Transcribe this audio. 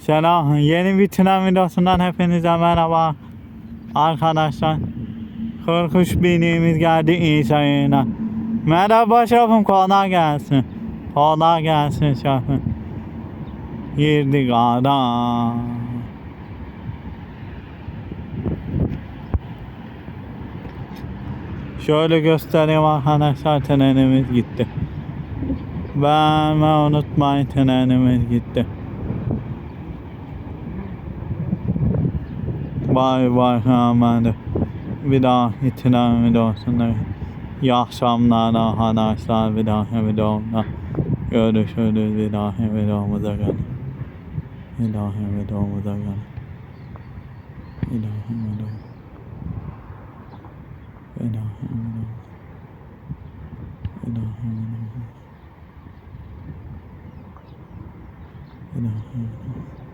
Selam. Yeni bir tren videosundan hepinize merhaba. Arkadaşlar. Kırkuş binimiz geldi İsa'yına. Merhaba şefim kolay gelsin. Kolay gelsin şefim. Girdik ara. Şöyle göstereyim arkadaşlar trenimiz gitti. Beğenmeyi unutmayın trenimiz gitti. Vay vay hemen bir daha tren videosunda iyi akşamlar arkadaşlar bir daha videomda görüşürüz bir daha videomuza gelin. Bir daha videomuza gelin. Bir daha videomuza bir daha videomuza bir daha videomuza bir daha videomuza